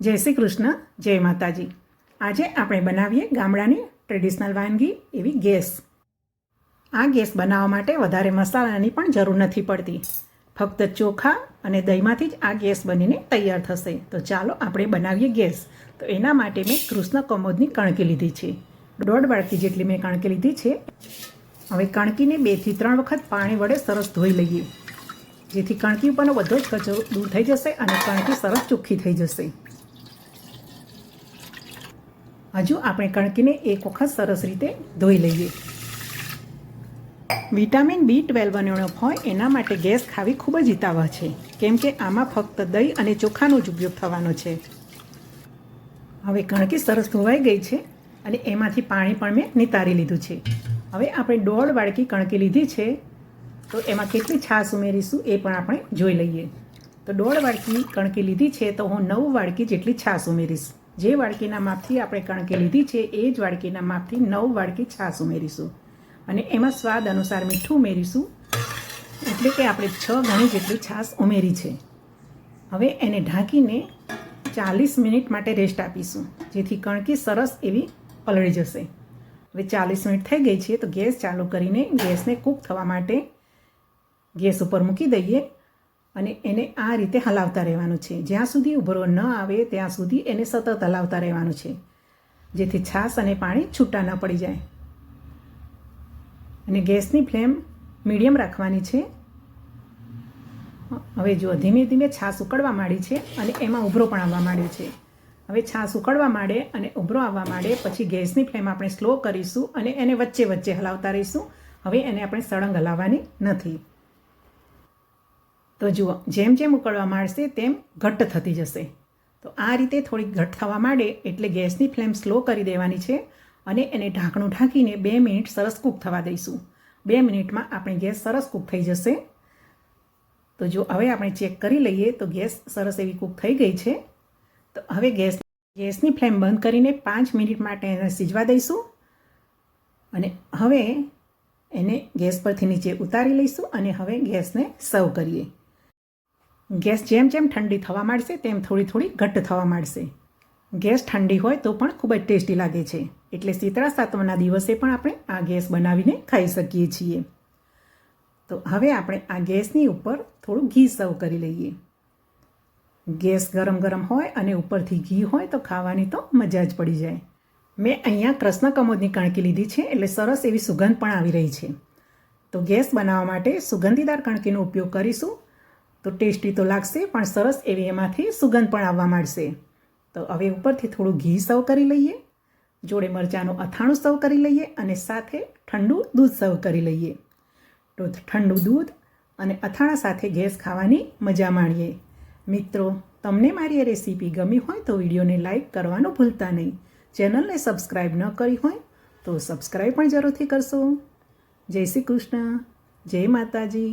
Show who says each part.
Speaker 1: જય શ્રી કૃષ્ણ, જય માતાજી. આજે આપણે બનાવીએ ગામડાની ટ્રેડિશનલ વાનગી એવી ગેસ. આ ગેસ બનાવવા માટે વધારે મસાલાની પણ જરૂર નથી પડતી. ફક્ત ચોખા અને દહીંમાંથી જ આ ગેસ બનીને તૈયાર થશે. તો ચાલો આપણે બનાવીએ ગેસ. તો એના માટે મેં કૃષ્ણ કમોદની કણકી લીધી છે. દોઢ વાડકી જેટલી મેં કણકી લીધી છે. હવે કણકીને બેથી ત્રણ વખત પાણી વડે સરસ ધોઈ લઈએ. જેથી કણકી ઉપરનો બધો જ કચરો દૂર થઈ જશે અને કણકી સરસ ચોખ્ખી થઈ જશે. હજુ આપણે કણકીને એક વખત સરસ રીતે ધોઈ લઈએ. વિટામિન બી ટ્વેલ્વ અનુણપ હોય એના માટે ગેસ ખાવી ખૂબ જ હિતાવહ છે, કેમ કે આમાં ફક્ત દહીં અને ચોખાનો જ ઉપયોગ થવાનો છે. હવે કણકી સરસ ધોવાઈ ગઈ છે અને એમાંથી પાણી પણ મેં નિતારી લીધું છે. હવે આપણે દોઢ વાડકી કણકી લીધી છે, તો એમાં કેટલી છાશ ઉમેરીશું એ પણ આપણે જોઈ લઈએ. તો દોઢ વાડકી કણકી લીધી છે, તો હું નવ વાડકી જેટલી છાશ ઉમેરીશ. જે વાડકીના માપથી આપણે કણકી લીધી છે, એ જ વાડકીના માપથી નવ વાડકી છાશ ઉમેરીશું. અને એમાં સ્વાદ અનુસાર મીઠું ઉમેરીશું. એટલે કે આપણે છ ગણી જેટલી છાશ ઉમેરી છે. હવે એને ઢાંકીને ચાલીસ મિનિટ માટે રેસ્ટ આપીશું, જેથી કણકી સરસ એવી પલળી જશે. હવે ચાલીસ મિનિટ થઈ ગઈ છે, તો ગેસ ચાલુ કરીને ગેસને કૂક થવા માટે ગેસ ઉપર મૂકી દઈએ. અને એને આ રીતે હલાવતા રહેવાનું છે. જ્યાં સુધી ઉભરો ન આવે, ત્યાં સુધી એને સતત હલાવતા રહેવાનું છે. જેથી છાશ અને પાણી છૂટા ન પડી જાય. અને ગેસની ફ્લેમ મીડિયમ રાખવાની છે. હવે જો ધીમે ધીમે છાશ ઉકળવા માંડી છે અને એમાં ઉભરો પણ આવવા માંડ્યો છે. હવે છાશ ઉકળવા માંડે અને ઉભરો આવવા માંડે પછી ગેસની ફ્લેમ આપણે સ્લો કરીશું અને એને વચ્ચે વચ્ચે હલાવતા રહીશું. હવે એને આપણે સળંગ હલાવવાની નથી. તો જુઓ, જેમ જેમ ઉકળવા માંડશે, તેમ ઘટ્ટ થતી જશે. તો આ રીતે થોડીક ઘટ થવા માંડે એટલે ગેસની ફ્લેમ સ્લો કરી દેવાની છે અને એને ઢાંકણું ઢાંકીને બે મિનિટ સરસ કૂક થવા દઈશું. બે મિનિટમાં આપણી ગેસ સરસ કૂક થઈ જશે. તો જો હવે આપણે ચેક કરી લઈએ, તો ગેસ સરસ એવી કૂક થઈ ગઈ છે. તો હવે ગેસ ગેસની ફ્લેમ બંધ કરીને પાંચ મિનિટ માટે એને સીજવા દઈશું. અને હવે એને ગેસ પરથી નીચે ઉતારી લઈશું અને હવે ગેસને સર્વ કરીએ. ગેસ જેમ જેમ ઠંડી થવા માંડશે, તેમ થોડી થોડી ઘટ્ટ થવા માંડશે. ગેસ ઠંડી હોય તો પણ ખૂબ જ ટેસ્ટી લાગે છે. એટલે શીતળા સાતમના દિવસે પણ આપણે આ ગેસ બનાવીને ખાઈ શકીએ છીએ. તો હવે આપણે આ ગેસની ઉપર થોડું ઘી સર્વ કરી લઈએ. ગેસ ગરમ ગરમ હોય અને ઉપરથી ઘી હોય તો ખાવાની તો મજા જ પડી જાય. મેં અહીંયા કૃષ્ણ કમોદની કણકી લીધી છે, એટલે સરસ એવી સુગંધ પણ આવી રહી છે. તો ગેસ બનાવવા માટે સુગંધીદાર કણકીનો ઉપયોગ કરીશું. તો ટેસ્ટી તો લાગશે, પણ સરસ એવી એમાંથી સુગંધ પણ આવવા માંડશે. તો હવે ઉપરથી થોડું ઘી સર્વ કરી લઈએ, જોડે મરચાંનું અથાણું સર્વ કરી લઈએ અને સાથે ઠંડુ દૂધ સર્વ કરી લઈએ. તો ઠંડુ દૂધ અને અથાણા સાથે ગેસ ખાવાની મજા માણીએ. મિત્રો, તમને મારી આ રેસીપી ગમી હોય તો વિડીયોને લાઈક કરવાનું ભૂલતા નહીં. ચેનલને સબસ્ક્રાઈબ ન કરી હોય તો સબસ્ક્રાઈબ પણ જરૂરથી કરશો. જય શ્રી કૃષ્ણ, જય માતાજી.